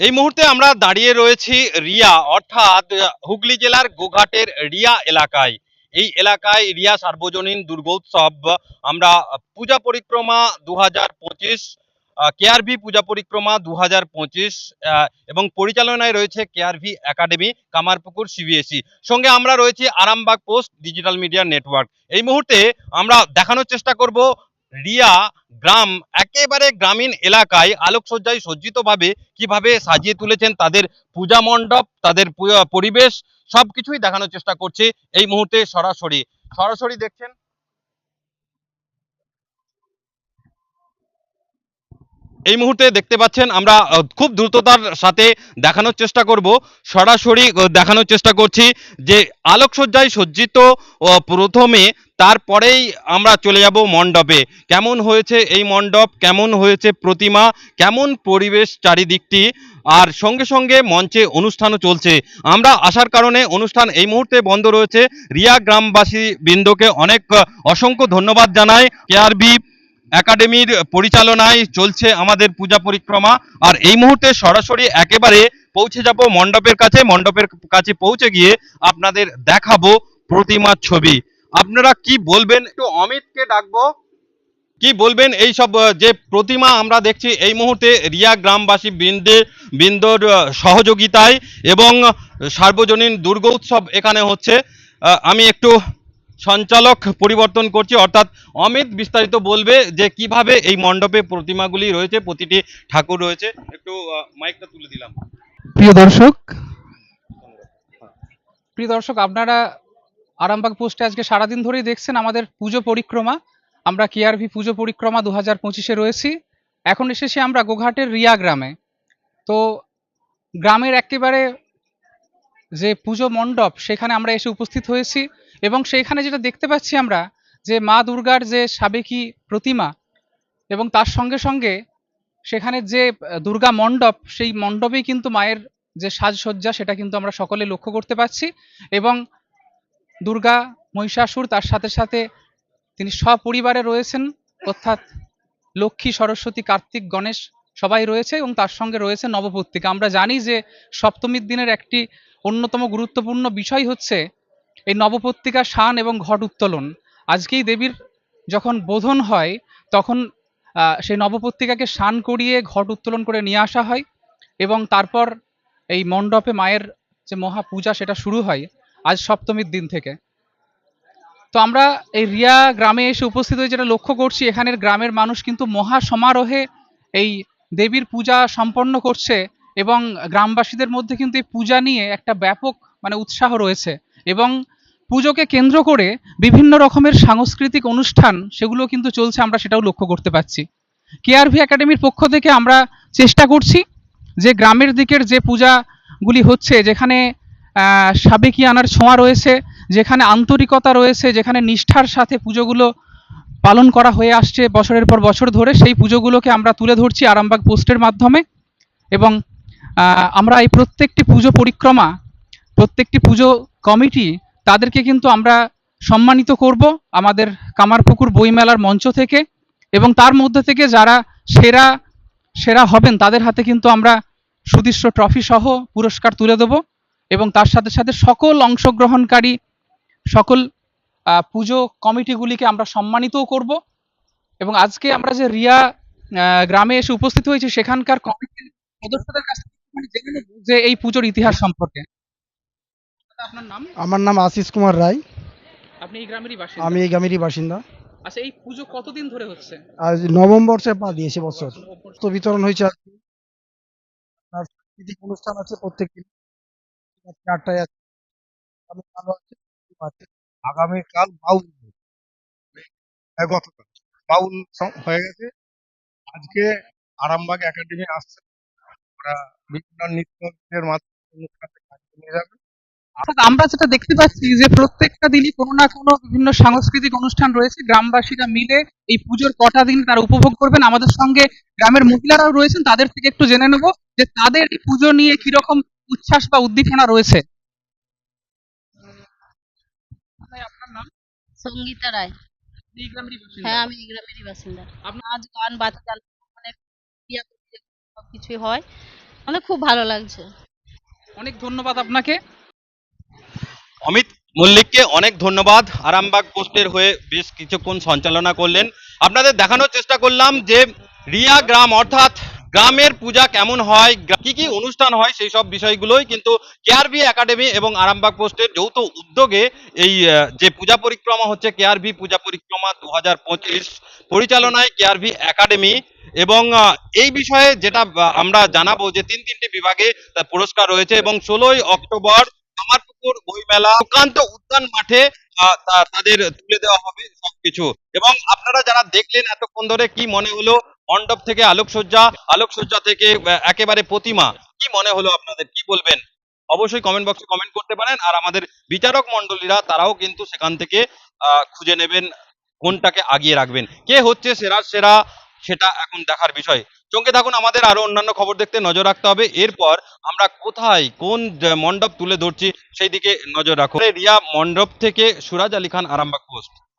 এই মুহূর্তে আমরা দাঁড়িয়ে রয়েছি রিয়া, অর্থাৎ হুগলি জেলার গোঘাটের রিয়া এলাকায়। এই এলাকায় রিয়া সার্বজনীন দুর্গোৎসব, আমরা পূজা পরিক্রমা দু হাজার পঁচিশ কেআরভি পূজা পরিক্রমা দু হাজার পঁচিশ এবং পরিচালনায় রয়েছে কেআরভি একাডেমি, কামারপুকুর সিবিএসই। সঙ্গে আমরা রয়েছি Arambagh post digital media network. এই মুহূর্তে আমরা দেখানোর চেষ্টা করব রিয়া গ্রাম, একেবারে গ্রামীণ এলাকায় আলোকসজ্জায় সজ্জিতভাবে কীভাবে সাজিয়ে তুলেছেন তাদের পূজা মণ্ডপ, তাদের পরিবেশ, সবকিছুই দেখানোর চেষ্টা করছে এই মুহূর্তে সরাসরি। সরাসরি দেখছেন? এই মুহূর্তে দেখতে পাচ্ছেন আমরা খুব দ্রুততার সাথে দেখানোর চেষ্টা করব। সরাসরি দেখানোর চেষ্টা করছি যে আলোকসজ্জায় সজ্জিত প্রথমে তারপরেই আমরা চলে যাব মণ্ডপে। কেমন হয়েছে এই মণ্ডপ? কেমন হয়েছে প্রতিমা? কেমন পরিবেশ চারিদিকটি? আর সঙ্গে সঙ্গে মঞ্চে অনুষ্ঠানও চলছে। আমরা আসার কারণে অনুষ্ঠান এই মুহূর্তে বন্ধ রয়েছে। রিয়া গ্রামবাসী বৃন্দকে অনেক অসংখ্য ধন্যবাদ জানাই। কেআরবি একাডেমির পরিচালনায় চলছে আমাদের পূজা পরিক্রমা। আর এই মুহূর্তে সরাসরি একেবারে পৌঁছে যাব মণ্ডপের কাছে। মণ্ডপের কাছে পৌঁছে গিয়ে আপনাদের দেখাবো প্রতিমার ছবি। আপনারা কি বলবেন? একটু অমিতকে ডাকবো। কি বলবেন? এই সব যে প্রতিমা আমরা দেখছি এই মুহূর্তে রিয়া গ্রামবাসী বৃন্দে বৃন্দর সহযোগিতায় এবং সার্বজনীন দুর্গ উৎসব এখানে হচ্ছে। আমি একটু সঞ্চালক পরিবর্তন করছি অর্থাৎ অমিত বিস্তারিত বলবে যে কীভাবে এই মণ্ডপে প্রতিমাগুলি রয়েছে প্রতিটি ঠাকুর রয়েছে। একটু মাইকটা তুলে দিলাম। প্রিয় দর্শক প্রিয় দর্শক আপনারা আরামবাগ পোস্টে আজকে সারাদিন ধরেই দেখছেন আমাদের পুজো পরিক্রমা। আমরা কেআরভি পুজো পরিক্রমা দু হাজার পঁচিশে রয়েছি। এখন এসেছি আমরা গোঘাটের রিয়া গ্রামে। তো গ্রামের একেবারে যে পুজো মণ্ডপ, সেখানে আমরা এসে উপস্থিত হয়েছি এবং সেইখানে যেটা দেখতে পাচ্ছি আমরা যে মা দুর্গার যে সাবেকি প্রতিমা এবং তার সঙ্গে সঙ্গে সেখানে যে দুর্গা মণ্ডপ, সেই মণ্ডপেই কিন্তু মায়ের যে সাজসজ্জা, সেটা কিন্তু আমরা সকলে লক্ষ্য করতে পারছি এবং দুর্গা মহিষাসুর, তার সাথে সাথে তিনি সপরিবারে রয়েছেন, অর্থাৎ লক্ষ্মী, সরস্বতী, কার্তিক, গণেশ সবাই রয়েছে এবং তার সঙ্গে রয়েছে নবপত্রিকা। আমরা জানি যে সপ্তমীর দিনের একটি অন্যতম গুরুত্বপূর্ণ বিষয় হচ্ছে এই নবপত্রিকা শান এবং ঘট উত্তোলন। আজকেই দেবীর যখন বোধন হয়, তখন সেই নবপত্রিকাকে স্নান করিয়ে, ঘট উত্তোলন করে নিয়ে আসা হয় এবং তারপর এই মণ্ডপে মায়ের যে মহা পূজা সেটা শুরু হয়। আজ সপ্তমীর দিন থেকে। তো আমরা এই রিয়া গ্রামে এসে উপস্থিত হয়ে যেটা লক্ষ্য করছি, এখানের গ্রামের মানুষ কিন্তু মহা সমারোহে এই দেবীর পূজা সম্পন্ন করছে এবং গ্রামবাসীদের মধ্যে কিন্তু এই পূজা নিয়ে একটা ব্যাপক মানে উৎসাহ রয়েছে এবং পুজোকে কেন্দ্র করে বিভিন্ন রকমের সাংস্কৃতিক অনুষ্ঠান সেগুলো কিন্তু চলছে আমরা সেটাও লক্ষ্য করতে পারছি। কেআরভি একাডেমির পক্ষ থেকে আমরা চেষ্টা করছি যে গ্রামের দিকের যে পূজাগুলি হচ্ছে, যেখানে আহ, সাবেকি আনার ছোঁয়া রয়েছে যেখানে আন্তরিকতা রয়েছে যেখানে নিষ্ঠার সাথে পুজোগুলো পালন করা হয়ে আসছে বছরের পর বছর ধরে সেই পুজোগুলোকে আমরা তুলে ধরছি আরামবাগ পোস্টের মাধ্যমে। এবং আমরা এই প্রত্যেকটি পুজো পরিক্রমা প্রত্যেকটি পুজো কমিটি তাদেরকে কিন্তু আমরা সম্মানিত করব আমাদের কামারপুকুর বইমেলার মঞ্চ থেকে। এবং তার মধ্যে থেকে যারা সেরা সেরা হবেন তাদের হাতে কিন্তু আমরা সুদৃশ্য ট্রফি সহ পুরস্কার তুলে দেব। এবং তার সাথে সাথে সকল অংশগ্রহণকারী সকল পুজো কমিটিগুলিকে আমরা সম্মানিতও করব। এবং আজকে আমরা যে রিয়া গ্রামে এসে উপস্থিত হয়েছি সেখানকার কমিটির সদস্যদের কাছ থেকে নেব যে এই পুজোর ইতিহাস সম্পর্কে। আপনার নাম? আমার নাম আশিস কুমার রায়। আপনি এই গ্রামেরই বাসিন্দা? আমি এই গ্রামেরই বাসিন্দা। আচ্ছা এই পুজো কতদিন ধরে হচ্ছে? আজ নভেম্বর বর্ষে পা দিয়েছে বছর। তো বিতরণ হয়েছে আজকে। আর সাংস্কৃতিক অনুষ্ঠান আছে প্রত্যেক আগামীকাল বাউল হ্যাঁ, গতকাল। বাউল হয়ে গেছে। আজকে আরামবাগ একাডেমি আসছে। ওরা বিভিন্ন নৃত্যের মাধ্যমে নিয়ে যাবে। আমরা যেটা দেখতে পাচ্ছি যে প্রত্যেকটা দিনই কোনো না কোনো বিভিন্ন সাংস্কৃতিক অনুষ্ঠান রয়েছে। গ্রামবাসীরা মিলে এই পুজোর কটা দিন তারা উপভোগ করবেন। আমাদের সঙ্গে গ্রামের মহিলারাও রয়েছেন তাদের থেকে একটু জেনে নেব যে তাদের এই পুজো নিয়ে কীরকম উচ্ছ্বাস বা উদ্দীপনা রয়েছে। আপনার নাম? সঙ্গীতা রায়। এই গ্রামেরই বাসিন্দা। হ্যাঁ আমি এই গ্রামেরই বাসিন্দা। আপনার নাচ গান বাচ্চা গান অনেক ক্রিয়া সব কিছুই হয়। আমাদের খুব ভালো লাগছে। অনেক ধন্যবাদ আপনাকে। অমিত মল্লিককে অনেক ধন্যবাদ। আরামবাগ পোস্টের হয়ে বেশ কিছুক্ষণ সঞ্চালনা করলেন। আপনাদের দেখানোর চেষ্টা করলাম যে রিয়া গ্রাম অর্থাৎ গ্রামের পূজা কেমন হয় কি কি অনুষ্ঠান হয়, সেই সব বিষয়গুলোই কিন্তু কেআরবি একাডেমি এবং আরামবাগ পোস্টের যৌথ উদ্যোগে এই যে পূজা পরিক্রমা হচ্ছে কেআরবি পূজা পরিক্রমা দু হাজার পঁচিশ পরিচালনায় কেআরবি একাডেমি এবং এই বিষয়ে যেটা আমরা জানাব যে তিন তিনটি বিভাগে পুরস্কার রয়েছে এবং ষোলোই অক্টোবর কামারপুকুর বইমেলা সুকান্ত উদ্যান মাঠে তাদের তুলে দেওয়া হবে সবকিছু। এবং আপনারা যারা দেখলেন এতক্ষণ ধরে কি মনে হলো মণ্ডপ থেকে আলোকসজ্জা আলোকসজ্জা থেকে একেবারে প্রতিমা। কি মনে হলো আপনাদের? কি বলবেন? অবশ্যই কমেন্ট বক্সে কমেন্ট করতে পারেন। আর আমাদের বিচারক মণ্ডলীরা, তারাও কিন্তু সেখান থেকে খুঁজে নেবেন, কোনটাকে আগিয়ে রাখবেন। কে হচ্ছে সেরা সেরা, সেটা এখন দেখার বিষয়। চমকে থাকুন, আমাদের আরও অন্যান্য খবর দেখতে নজর রাখতে হবে। এরপর আমরা কোথায়, কোন মণ্ডপ তুলে ধরছি, সেই দিকে নজর রাখো রিয়া মণ্ডপ থেকে সুরাজ আলী খান আরামবাগ পোস্ট।